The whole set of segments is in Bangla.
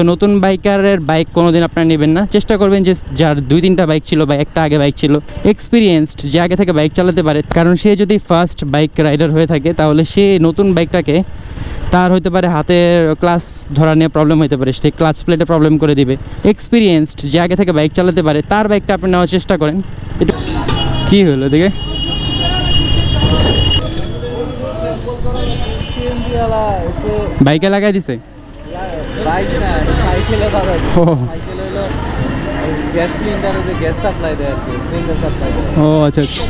সো নতুন বাইকারের বাইক কোনোদিন আপনারা নেবেন না। চেষ্টা করবেন যে যার দুই, তিনটা বাইক ছিল বা একটা আগে বাইক ছিল এক্সপিরিয়েন্সড যে আগে থেকে বাইক চালাতে পারে। কারণ সে যদি ফার্স্ট বাইক রাইডার হয়ে থাকে, তাহলে সে নতুন বাইকটাকে তার হতে পারে হাতের ক্লাস ধরা নিয়ে প্রবলেম হতে পারে। সে ক্লাচ প্লেটে প্রবলেম করে দিবে। এক্সপিরিয়েন্সড যে আগে থেকে বাইক চালাতে পারে, তার বাইকটা আপনি নেওয়ার চেষ্টা করেন। একটু কী হলো দেখে বাইকে লাগাই দিছে? বাইক না সাইকেলে বাধা ও। সাইকেল হলো গ্যাস সিলিন্ডারে যে গ্যাস সাপ্লাই দেয় আর কি সিলিন্ডার সাপ্লাই দেয় ও আচ্ছা আচ্ছা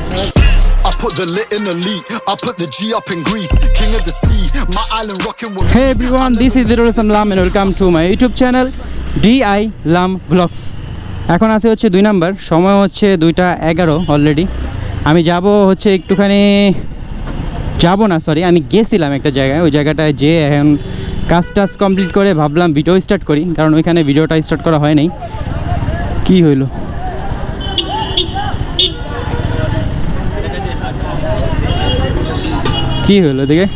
I put the lit in elite. I put the G up in Greece. King of the sea. My island rocking with Hey everyone, this is Zirul Islam Lam and welcome to my YouTube channel DI Lam Vlogs. এখন আছে হচ্ছে দুই নাম্বার সময় হচ্ছে দুইটা এগারো অলরেডি আমি যাব হচ্ছে একটুখানি যাব না সরি আমি গেছিলাম একটা জায়গায় ওই জায়গাটায় যে এখন কাজ টাজ কমপ্লিট করে ভাবলাম ভিডিও স্টার্ট করি, কারণ ওইখানে ভিডিওটা স্টার্ট করা হয় নাই। কি হইল? কি হলো দেখে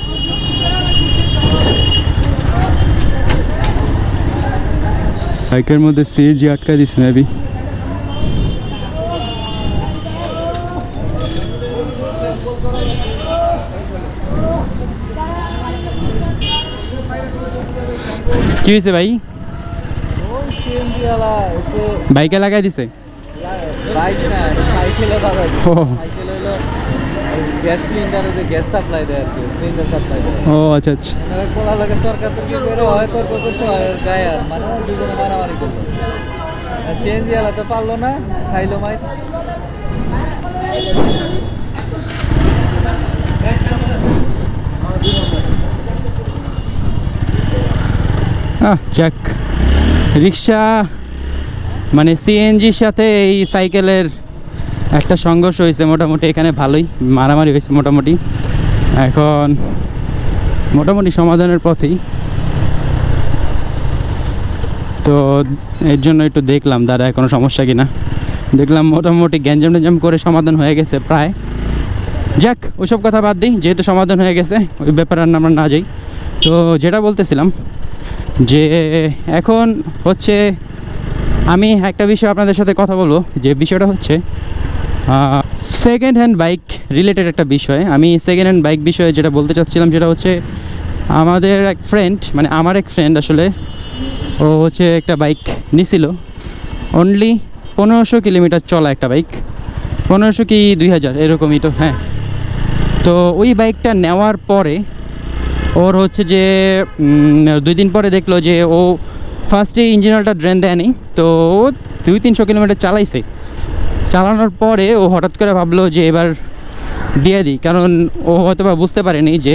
বাইকের মধ্যে সিএনজি আটকা দিস মেবি কি হয়েছে ভাই ওই সিএনজি ওয়ালা একটু বাইকে লাগাই দিছে বাইক না সাইকেলে বাধা ও। সাইকেল হলো গ্যাস সিলিন্ডারে যে গ্যাস সাপ্লাই দেয় আর কি সিলিন্ডার সাপ্লাই দেয় ও আচ্ছা আচ্ছা মানে কোলা লাগে তরকা তরকি করে হয় তর্ক হয় গায়ে আর মানে দুজনে মারামারি করল সিএনজি ওয়ালা তো পারল না খাইলো মাই যাক। রিক্সা মানে সিএনজির সাথে এই সাইকেলের একটা সংঘর্ষ হয়েছে মোটামুটি। এখানে ভালোই মারামারি হয়েছে মোটামুটি। এখন মোটামুটি সমাধানের পথেই। তো এর জন্য একটু দেখলাম, দাদা, কোনো সমস্যা কিনা দেখলাম মোটামুটি গ্যাঞ্জাম ট্যাঞ্জাম করে সমাধান হয়ে গেছে প্রায়। যাক, ওইসব কথা বাদ দিই, যেহেতু সমাধান হয়ে গেছে, ওই ব্যাপারে আমরা না যাই। তো যেটা বলতেছিলাম যে এখন হচ্ছে আমি একটা বিষয় আপনাদের সাথে কথা বলব। যে বিষয়টা হচ্ছে সেকেন্ড হ্যান্ড বাইক রিলেটেড একটা বিষয়। আমি সেকেন্ড হ্যান্ড বাইক বিষয়ে যেটা বলতে চাচ্ছিলাম সেটা হচ্ছে, আমাদের এক ফ্রেন্ড মানে আমার এক ফ্রেন্ড আসলে, ও হচ্ছে একটা বাইক নিছিল। অনলি পনেরোশো কিলোমিটার চলা একটা বাইক পনেরোশো কি দুই হাজার, এরকমই তো হ্যাঁ। তো ওই বাইকটা নেওয়ার পরে ওর হচ্ছে যে দুই দিন পরে দেখল যে ও ফার্স্টে ইঞ্জিনটা ড্রেন দেয়নি, তো দুই তিনশো কিলোমিটার চালাইছে। চালানোর পরে ও হঠাৎ করে ভাবলো যে এবার দিয়ে দিই, কারণ ও হয়তো বা বুঝতে পারেনি যে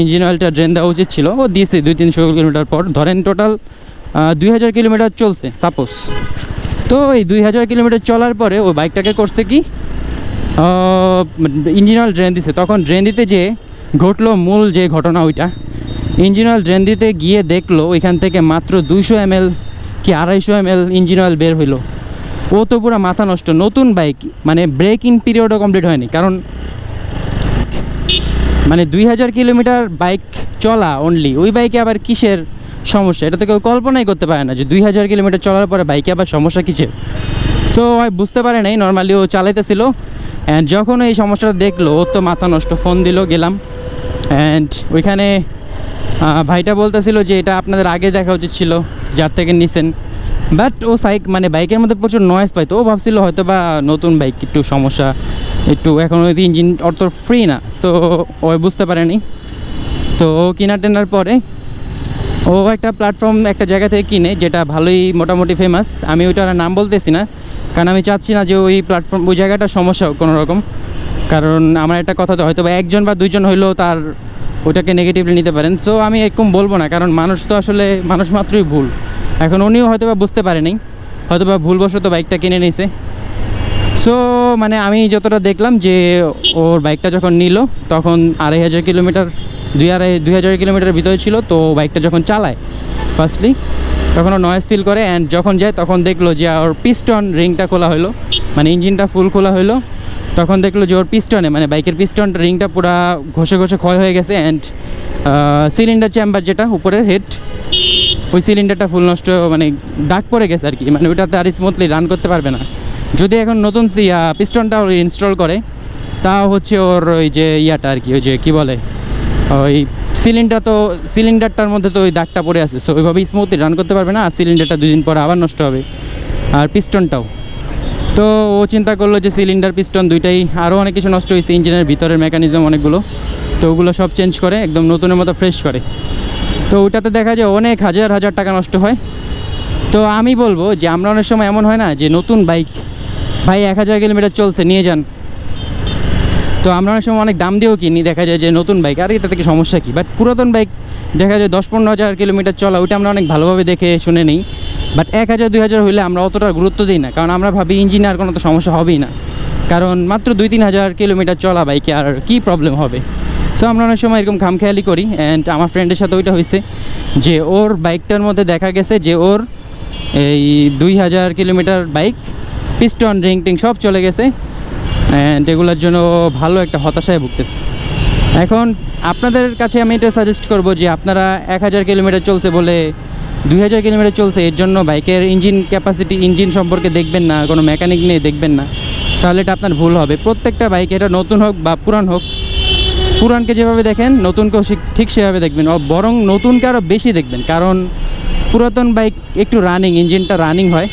ইঞ্জিন অয়েলটা ড্রেন দেওয়া উচিত ছিল। ও দিয়েছে দুই তিনশো কিলোমিটার পর। ধরেন টোটাল দুই হাজার কিলোমিটার চলছে সাপোজ তো এই দুই হাজার কিলোমিটার চলার পরে ও বাইকটাকে করছে কি? ইঞ্জিন অয়েল ড্রেন দিছে। তখন ড্রেন দিতে যে ঘটলো মূল যে ঘটনা ওইটা। ইঞ্জিন অয়েল ড্রেন দিতে গিয়ে দেখল ওইখান থেকে মাত্র দুইশো এম কি আড়াইশো এম এল ইঞ্জিন অয়েল বের হইল। ও তো পুরো মাথা নষ্ট। নতুন বাইক মানে ব্রেক ইন পিরিয়ডও কমপ্লিট হয়নি। কারণ মানে দুই হাজার কিলোমিটার বাইক চলা অনলি ওই বাইকে আবার কিসের সমস্যা? এটা তো কেউ কল্পনাই করতে পারে না যে দুই হাজার কিলোমিটার চলার পরে বাইকে আবার সমস্যা কিসের। সো বুঝতে পারে নাই নর্মালি ও চালাইতেছিল। অ্যান্ড যখন এই সমস্যাটা দেখল ও তো মাথা নষ্ট ফোন দিল, গেলাম। অ্যান্ড ওইখানে ভাইটা বলতেছিল যে এটা আপনাদের আগে দেখা উচিত ছিল, যার থেকে নিছেন। বাট ও সাইক মানে বাইকের মধ্যে প্রচুর নয়েজ পাইতো ও ভাবছিল হয়তো বা নতুন বাইক, একটু সমস্যা, একটু এখন ওই ইঞ্জিন অত ফ্রি না সো ও বুঝতে পারেনি। তো ও কিনা টেনার পরে, ও একটা প্ল্যাটফর্ম একটা জায়গা থেকে কিনে, যেটা ভালোই মোটামুটি ফেমাস আমি ওইটার নাম বলতেছি না কারণ আমি চাচ্ছি না যে ওই প্ল্যাটফর্ম ওই জায়গাটার সমস্যা কোনো রকম কারণ আমার একটা কথা তো হয়তো বা একজন বা দুইজন হইলেও তার ওটাকে নেগেটিভলি নিতে পারেন। সো আমি এরকম বলব না, কারণ মানুষ তো আসলে, মানুষ মাত্রই ভুল। এখন উনিও হয়তো বা বুঝতে পারেনি হয়তো বা ভুলবশত বাইকটা কিনে নিয়েছে সো মানে আমি যতটা দেখলাম যে ওর বাইকটা যখন নিল, তখন আড়াই হাজার কিলোমিটার, দুই আড়াই, দুই হাজার কিলোমিটার ভিতরে ছিল, তো বাইকটা যখন চালায় ফার্স্টলি তখন ও নয়েজ ফিল করে অ্যান্ড যখন যায় তখন দেখল যে ওর পিস্টন রিংটা খোলা হলো মানে ইঞ্জিনটা ফুল খোলা হলো তখন দেখল যে ওর পিস্টনে মানে বাইকের পিস্টন রিংটা পুরা ঘষে ঘষে ক্ষয় হয়ে গেছে অ্যান্ড সিলিন্ডার চেম্বার যেটা, উপরের হেড ওই সিলিন্ডারটা ফুল নষ্ট মানে দাগ পড়ে গেছে আর কি। মানে ওটাতে আর স্মুথলি রান করতে পারবে না। যদি এখন নতুন সি পিস্টনটা ইনস্টল করে তা হচ্ছে ওর ওই যে ইয়াটা আর কি, ওই যে কী বলে, ওই সিলিন্ডার তো সিলিন্ডারটার মধ্যে তো ওই দাগটা পড়ে আছে সো ওইভাবে স্মুথলি রান করতে পারবে না, আর সিলিন্ডারটা দুই দিন পরে আবার নষ্ট হবে, আর পিস্টনটাও তো ও চিন্তা করল যে সিলিন্ডার পিস্টন দুইটাই আরও অনেক কিছু নষ্ট হয়েছে ইঞ্জিনের ভিতরের মেকানিজম অনেকগুলো, তো ওগুলো সব চেঞ্জ করে, একদম নতুনের মতো ফ্রেশ করে। তো ওটাতে দেখা যায় অনেক হাজার হাজার টাকা নষ্ট হয়। তো আমি বলব যে আমরা অনেক সময় এমন হয় না যে নতুন বাইক ভাই এক হাজার কিলোমিটার চলছে, নিয়ে যান। তো আমরা অনেক সময় অনেক দাম দিয়েও কিনি, দেখা যায় যে নতুন বাইক আর এটা থেকে সমস্যা কী? বাট পুরাতন বাইক দেখা যায় দশ পনেরো হাজার কিলোমিটার চলা, ওইটা আমরা অনেক ভালোভাবে দেখে শুনে নিই। বাট এক হাজার, দুই হাজার হইলে আমরা অতটা গুরুত্ব দিই না, কারণ আমরা ভাবি ইঞ্জিনে আর কোনো তো সমস্যা হবেই না। কারণ মাত্র দুই তিন হাজার কিলোমিটার চলা বাইকে আর কী প্রবলেম হবে? সো আমরা অনেক সময় এরকম খামখেয়ালি করি অ্যান্ড আমার ফ্রেন্ডের সাথে ওইটা হয়েছে যে ওর বাইকটার মধ্যে দেখা গেছে যে ওর এই দুই হাজার কিলোমিটার বাইক পিস্টন রিং টিং সব চলে গেছে। অ্যান্ড এগুলোর জন্য ভালো একটা হতাশায় ভুগতেছে। এখন আপনাদের কাছে আমি এটা সাজেস্ট করব যে আপনারা এক হাজার কিলোমিটার চলছে বলে দুই হাজার কিলোমিটার চলছে, এর জন্য বাইকের ইঞ্জিন ক্যাপাসিটি ইঞ্জিন সম্পর্কে দেখবেন না, কোনো মেকানিক নিয়ে দেখবেন না। তাহলে এটা আপনার ভুল হবে। প্রত্যেকটা বাইক, এটা নতুন হোক বা পুরান হোক, পুরানকে যেভাবে দেখেন নতুনকেও ঠিক সেভাবে দেখবেন। বরং নতুনকে আরও বেশি দেখবেন। কারণ পুরাতন বাইক একটু রানিং ইঞ্জিনটা রানিং হয়।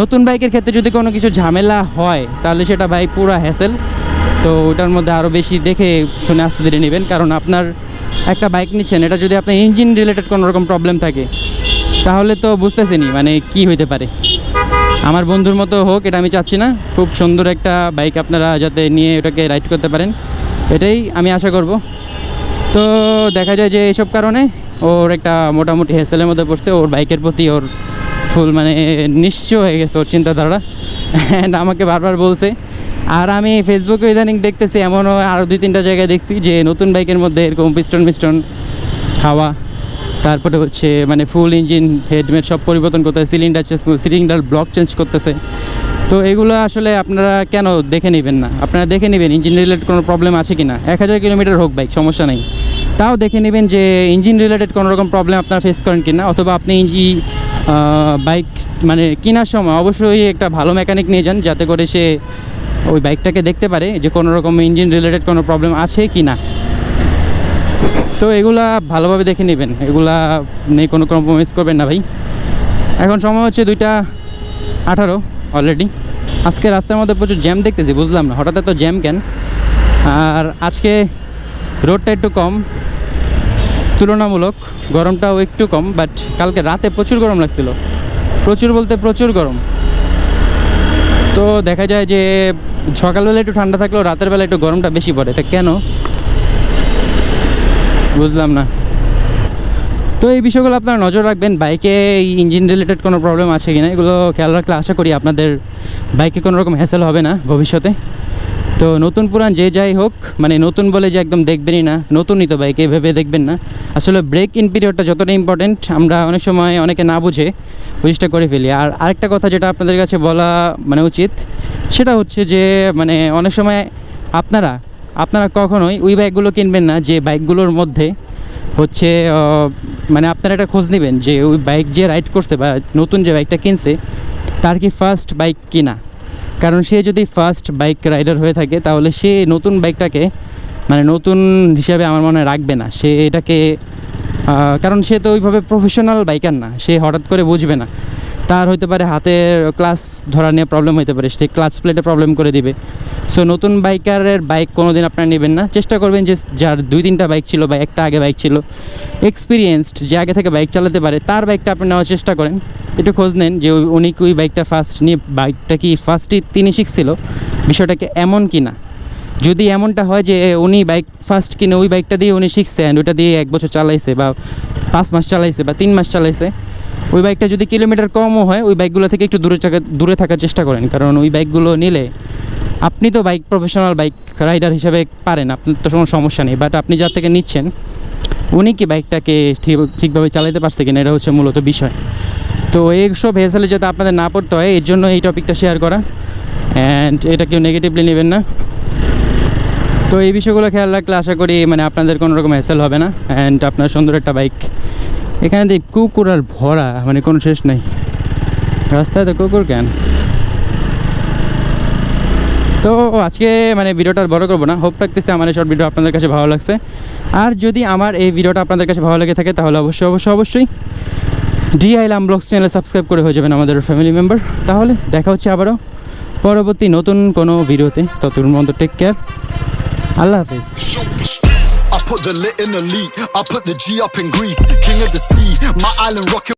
নতুন বাইকের ক্ষেত্রে যদি কোনো কিছু ঝামেলা হয়, তাহলে সেটা বাইক পুরো হ্যাসেল তো ওটার মধ্যে আরও বেশি দেখে শুনে আসতে ধীরে নেবেন। কারণ আপনার একটা বাইক নিচ্ছেন, এটা যদি আপনার ইঞ্জিন রিলেটেড কোনো রকম প্রবলেম থাকে, তাহলে তো বুঝতেছেনি মানে কি হইতে পারে। আমার বন্ধুর মতো হোক, এটা আমি চাচ্ছি না। খুব সুন্দর একটা বাইক আপনারা যাতে নিয়ে ওটাকে রাইড করতে পারেন। এটাই আমি আশা করব। তো দেখা যায় যে এইসব কারণে ওর একটা মোটামুটি হেসেলের মধ্যে পড়ছে, ওর বাইকের প্রতি ওর ফুল মানে নিশ্চয় হয়ে গেছে ওর চিন্তাধারা। অ্যান্ড আমাকে বারবার বলছে। আর আমি ফেসবুকে ইদানিং দেখতেছি, এমনও আরও দুই, তিনটা জায়গায় দেখছি যে নতুন বাইকের মধ্যে এরকম পিস্টন মিস্টন হাওয়া, তারপরে হচ্ছে মানে ফুল ইঞ্জিন হেডমেট সব পরিবর্তন করতেছে cylinder change cylinder block change করতেছে। তো এগুলো আসলে আপনারা কেন দেখে নেবেন না? আপনারা দেখে নেবেন ইঞ্জিন রিলেটেড কোনো প্রবলেম আছে কি না এক হাজার কিলোমিটার হোক বাইক সমস্যা নেই। তাও দেখে নেবেন যে ইঞ্জিন রিলেটেড কোনো রকম প্রবলেম আপনারা ফেস করেন কি না অথবা আপনি ইঞ্জি বাইক মানে কেনার সময় অবশ্যই একটা ভালো মেকানিক নিয়ে যান যাতে করে সে ওই বাইকটাকে দেখতে পারে যে কোনো রকম ইঞ্জিন রিলেটেড কোনো প্রবলেম আছে কি না। তো এগুলা ভালোভাবে দেখে নেবেন। এগুলা নেই কোনো কম্প্রোমাইজ করবেন না ভাই। এখন সময় হচ্ছে দুইটা আঠারো অলরেডি আজকে রাস্তার মধ্যে প্রচুর জ্যাম দেখতেছি, বুঝলাম না। হঠাৎ এত জ্যাম কেন? আর আজকে রোডটা একটু কম। তুলনামূলক গরমটাও একটু কম বাট কালকে রাতে প্রচুর গরম লাগছিল। প্রচুর বলতে প্রচুর গরম। তো দেখা যায় যে সকালবেলা একটু ঠান্ডা থাকলেও রাতের বেলা একটু গরমটা বেশি পড়ে। তা কেন? বুঝলাম না। তো এই বিষয়গুলো আপনারা নজর রাখবেন। বাইকে ইঞ্জিন রিলেটেড কোনো প্রবলেম আছে কি না এগুলো খেয়াল রাখলে আশা করি আপনাদের বাইকে কোনো রকম হ্যাসেল হবে না ভবিষ্যতে। তো নতুন পুরান যে যাই হোক মানে নতুন বলে যে একদম দেখবেনই না, নতুনই তো বাইকে ভেবে দেখবেন না। আসলে ব্রেক ইন পিরিয়ডটা যতটা ইম্পর্টেন্ট আমরা অনেক সময় অনেকে না বুঝে বুঝটা করে ফেলি। আর আরেকটা কথা যেটা আপনাদের কাছে বলা মানে উচিত, সেটা হচ্ছে যে মানে অনেক সময় আপনারা আপনারা কখনোই ওই বাইকগুলো কিনবেন না, যে বাইকগুলোর মধ্যে হচ্ছে মানে আপনারা একটা খোঁজ নেবেন যে ওই বাইক যে রাইড করছে বা নতুন যে বাইকটা কিনছে, তার কি ফার্স্ট বাইক কিনা। কারণ সে যদি ফার্স্ট বাইক রাইডার হয়ে থাকে, তাহলে সে নতুন বাইকটাকে মানে নতুন হিসাবে আমার মনে রাখবে না। সে এটাকে কারণ সে তো ওইভাবে প্রফেশনাল বাইকার না, সে হঠাৎ করে বুঝবে না। তার হতে পারে হাতের ক্লাস ধরা নিয়ে প্রবলেম হতে পারে, সে ক্লাচ প্লেটে প্রবলেম করে দিবে। সো নতুন বাইকারের বাইক কোনো দিন আপনারা নেবেন না। চেষ্টা করবেন যে যার দুই তিনটা বাইক ছিল বা একটা আগে বাইক ছিল এক্সপিরিয়েন্সড যে আগে থেকে বাইক চালাতে পারে, তার বাইকটা আপনি নেওয়ার চেষ্টা করেন। একটু খোঁজ নেন যে উনি কি ওই বাইকটা ফার্স্ট নিয়ে বাইকটা কি ফার্স্টই তিনি শিখছিল, বিষয়টাকে এমন কি না যদি এমনটা হয় যে উনি বাইক ফার্স্ট কিনে ওই বাইকটা দিয়ে উনি শিখছে অ্যান্ড ওটা দিয়ে এক বছর চালাইছে বা পাঁচ মাস চালাইছে বা তিন মাস চালাইছে, ওই বাইকটা যদি কিলোমিটার কমও হয়, ওই বাইকগুলো থেকে একটু দূরে থাকা দূরে থাকার চেষ্টা করেন। কারণ ওই বাইকগুলো নিলে আপনি তো বাইক প্রফেশনাল বাইক রাইডার হিসেবে পারেন, আপনার তো কোনো সমস্যা নেই। বাট আপনি যার থেকে নিচ্ছেন উনি কি বাইকটাকে ঠিক, ঠিকভাবে চালাতে পারছে কিনা, এটা হচ্ছে মূলত বিষয়। তো এইসব হেসালে যাতে আপনাদের না পড়তে হয়, এর জন্য এই টপিকটা শেয়ার করা। অ্যান্ড এটা কেউ নেগেটিভলি নেবেন না। তো এই বিষয়গুলো খেয়াল রাখলে আশা করি মানে আপনাদের কোনো রকম হ্যাসেল হবে না। অ্যান্ড আপনার সুন্দর একটা বাইক এখানে দেখ, কুকুর আর ভরা মানে কোনো শেষ নেই। রাস্তায় তো কুকুর কেন? তো আজকে মানে ভিডিওটা বড় করব না হোপ রাখতেছে আমার এই শর্ট ভিডিও আপনাদের কাছে ভালো লাগছে আর যদি আমার এই ভিডিওটা আপনাদের কাছে ভালো লেগে থাকে, তাহলে অবশ্যই অবশ্যই অবশ্যই ডিআই লাম ব্লগস চ্যানেল সাবস্ক্রাইব করে হয়ে যাবেন আমাদের ফ্যামিলি মেম্বার তাহলে দেখা হচ্ছে আবারও পরবর্তী নতুন কোনো ভিডিওতে ততক্ষণ পর্যন্ত টেক কেয়ার আল্লাহ হাফিজ put the lit in the lead. I put the G up in Greece. King of the sea. My island rocket.